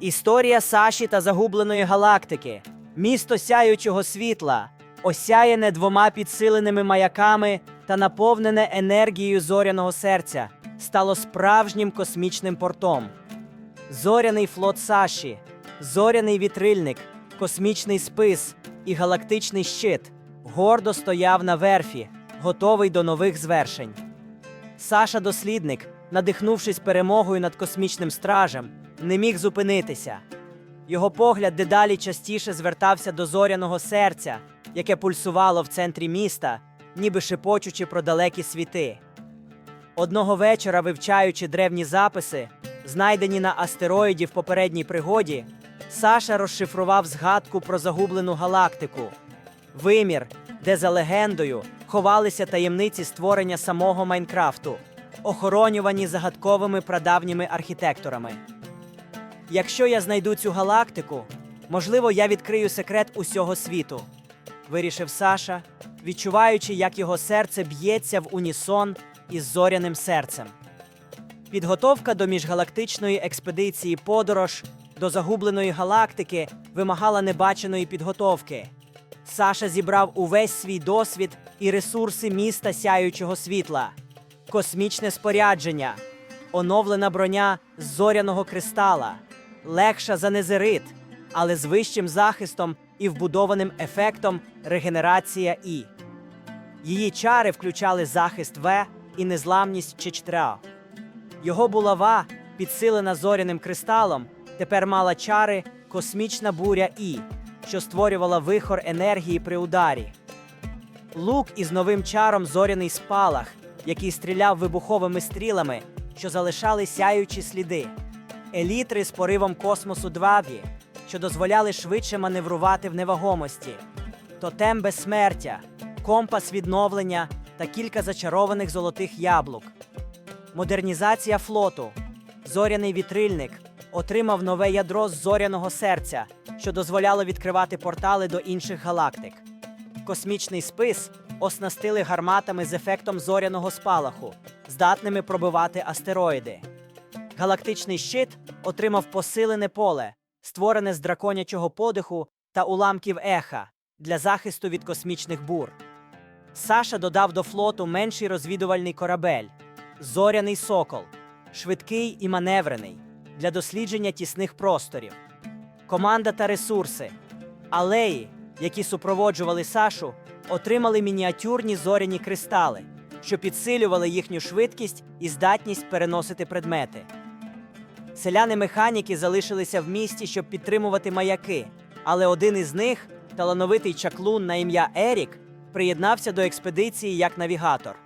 Історія Саші та загубленої галактики. Місто сяючого світла, осяяне двома підсиленими маяками та наповнене енергією зоряного серця, стало справжнім космічним портом. Зоряний флот Саші, зоряний вітрильник, космічний спис і галактичний щит гордо стояв на верфі, готовий до нових звершень. Саша дослідник, надихнувшись перемогою над космічним стражем, не міг зупинитися. Його погляд дедалі частіше звертався до зоряного серця, яке пульсувало в центрі міста, ніби шепочучи про далекі світи. Одного вечора, вивчаючи древні записи, знайдені на астероїді в попередній пригоді, Саша розшифрував згадку про загублену галактику, вимір, де за легендою ховалися таємниці створення самого Майнкрафту, охоронювані загадковими прадавніми архітекторами. Якщо я знайду цю галактику, можливо, я відкрию секрет усього світу, вирішив Саша, відчуваючи, як його серце б'ється в унісон із зоряним серцем. Підготовка до міжгалактичної експедиції подорож до загубленої галактики вимагала небаченої підготовки. Саша зібрав увесь свій досвід і ресурси міста сяючого світла, космічне спорядження, оновлена броня з зоряного кристала, легша за незерит, але з вищим захистом і вбудованим ефектом регенерація І. Її чари включали захист В і незламність Ч4. Його булава, підсилена зоряним кристалом, тепер мала чари космічна буря І, що створювала вихор енергії при ударі. Лук із новим чаром зоряний спалах, який стріляв вибуховими стрілами, що залишали сяючі сліди. Елітри з поривом космосу Дваві, що дозволяли швидше маневрувати в невагомості. Тотем безсмертя, компас відновлення та кілька зачарованих золотих яблук. Модернізація флоту. Зоряний вітрильник отримав нове ядро з зоряного серця, що дозволяло відкривати портали до інших галактик. Космічний спис оснастили гарматами з ефектом зоряного спалаху, здатними пробивати астероїди. Галактичний щит отримав посилене поле, створене з драконячого подиху та уламків еха для захисту від космічних бур. Саша додав до флоту менший розвідувальний корабель зоряний сокол, швидкий і маневрений для дослідження тісних просторів. Команда та ресурси. Алеї, які супроводжували Сашу, отримали мініатюрні зоряні кристали, що підсилювали їхню швидкість і здатність переносити предмети. Селяни-механіки залишилися в місті, щоб підтримувати маяки, але один із них, талановитий чаклун на ім'я Ерік, приєднався до експедиції як навігатор.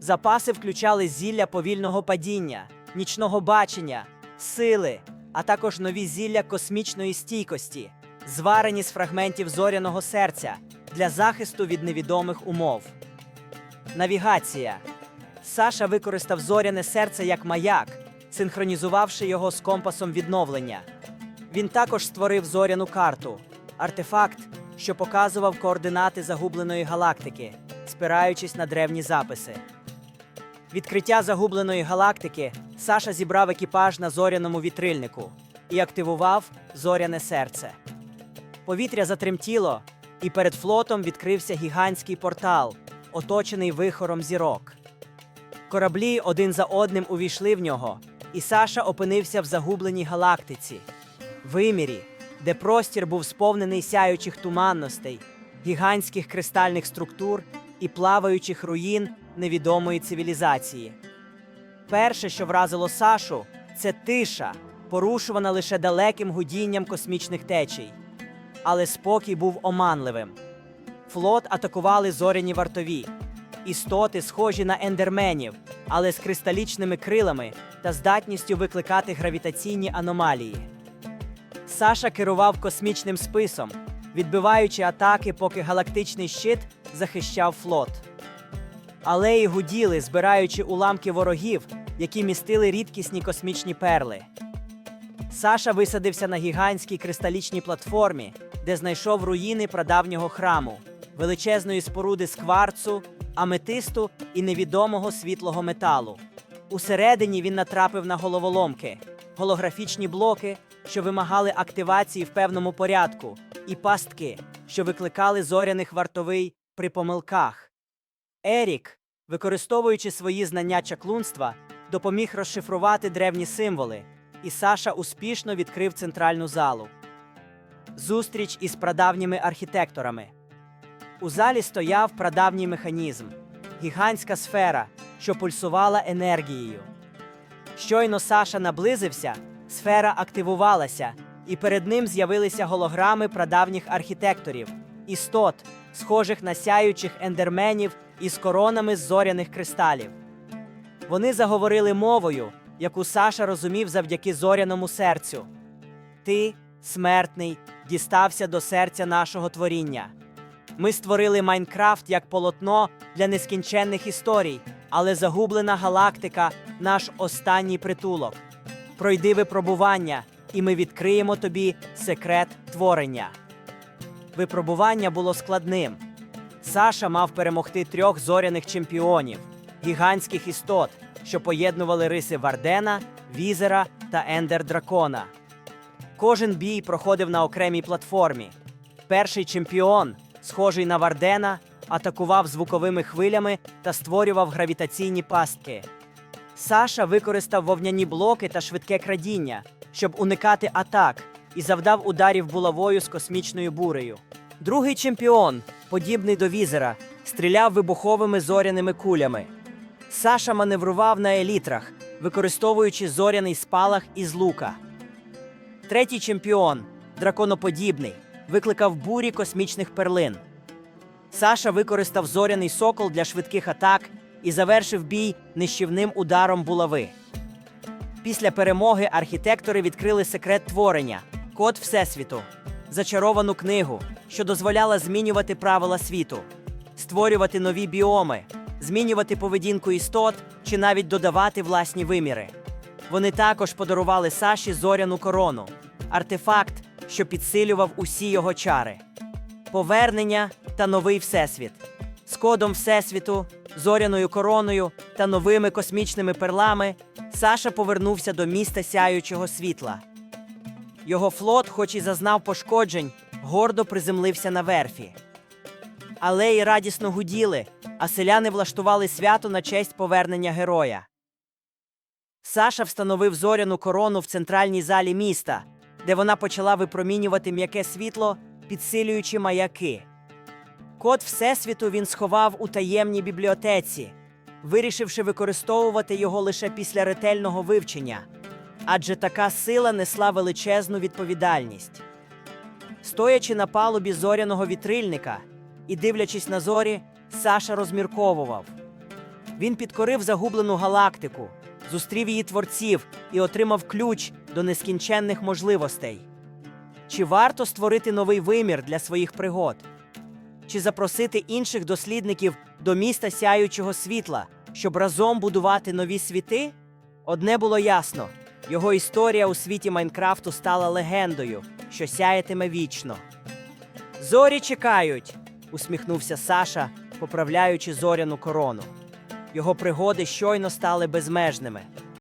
Запаси включали зілля повільного падіння, нічного бачення, сили, а також нові зілля космічної стійкості, зварені з фрагментів зоряного серця для захисту від невідомих умов. Навігація. Саша використав зоряне серце як маяк, синхронізувавши його з компасом відновлення. Він також створив зоряну карту, артефакт, що показував координати загубленої галактики, спираючись на древні записи. Відкриття загубленої галактики Саша зібрав екіпаж на зоряному вітрильнику і активував зоряне серце. Повітря затремтіло, і перед флотом відкрився гігантський портал, оточений вихором зірок. Кораблі один за одним увійшли в нього, і Саша опинився в загубленій галактиці, вимірі, де простір був сповнений сяючих туманностей, гігантських кристальних структур і плаваючих руїн невідомої цивілізації. Перше, що вразило Сашу, це тиша, порушувана лише далеким гудінням космічних течій. Але спокій був оманливим. Флот атакували зоряні вартові, істоти, схожі на ендерменів, але з кристалічними крилами та здатністю викликати гравітаційні аномалії. Саша керував космічним списом, відбиваючи атаки, поки галактичний щит захищав флот. Алеї гуділи, збираючи уламки ворогів, які містили рідкісні космічні перли. Саша висадився на гігантській кристалічній платформі, де знайшов руїни прадавнього храму, величезної споруди з кварцу, аметисту і невідомого світлого металу. Усередині він натрапив на головоломки, голографічні блоки, що вимагали активації в певному порядку, і пастки, що викликали зоряних вартовий при помилках. Ерік, використовуючи свої знання чаклунства, допоміг розшифрувати древні символи, і Саша успішно відкрив центральну залу. Зустріч із прадавніми архітекторами. У залі стояв прадавній механізм гігантська сфера, що пульсувала енергією. Щойно Саша наблизився, сфера активувалася, і перед ним з'явилися голограми прадавніх архітекторів, істот, схожих на сяючих ендерменів із коронами з зоряних кристалів. Вони заговорили мовою, яку Саша розумів завдяки зоряному серцю. Ти, смертний, дістався до серця нашого творіння. Ми створили Майнкрафт як полотно для нескінченних історій, але загублена галактика наш останній притулок. Пройди випробування, і ми відкриємо тобі секрет творення. Випробування було складним. Саша мав перемогти трьох зоряних чемпіонів, гігантських істот, що поєднували риси Вардена, Візера та Ендер Дракона. Кожен бій проходив на окремій платформі. Перший чемпіон, схожий на Вардена, атакував звуковими хвилями та створював гравітаційні пастки. Саша використав вовняні блоки та швидке крадіння, щоб уникати атак, і завдав ударів булавою з космічною бурею. Другий чемпіон, подібний до візера, стріляв вибуховими зоряними кулями. Саша маневрував на елітрах, використовуючи зоряний спалах із лука. Третій чемпіон, драконоподібний, викликав бурі космічних перлин. Саша використав зоряний сокол для швидких атак і завершив бій нищівним ударом булави. Після перемоги архітектори відкрили секрет творення код Всесвіту, зачаровану книгу, що дозволяла змінювати правила світу, створювати нові біоми, змінювати поведінку істот чи навіть додавати власні виміри. Вони також подарували Саші зоряну корону, артефакт, що підсилював усі його чари. Повернення та новий всесвіт. З кодом Всесвіту, зоряною короною та новими космічними перлами Саша повернувся до міста сяючого світла. Його флот, хоч і зазнав пошкоджень, гордо приземлився на верфі. Алеї радісно гуділи, а селяни влаштували свято на честь повернення героя. Саша встановив зоряну корону в центральній залі міста, де вона почала випромінювати м'яке світло, підсилюючи маяки. Код Всесвіту він сховав у таємній бібліотеці, вирішивши використовувати його лише після ретельного вивчення, адже така сила несла величезну відповідальність. Стоячи на палубі зоряного вітрильника і дивлячись на зорі, Саша розмірковував. Він підкорив загублену галактику, зустрів її творців і отримав ключ до нескінченних можливостей. Чи варто створити новий вимір для своїх пригод? Чи запросити інших дослідників до міста сяючого світла, щоб разом будувати нові світи? Одне було ясно: його історія у світі Майнкрафту стала легендою, що сяятиме вічно. Зорі чекають, усміхнувся Саша, поправляючи зоряну корону. Його пригоди щойно стали безмежними.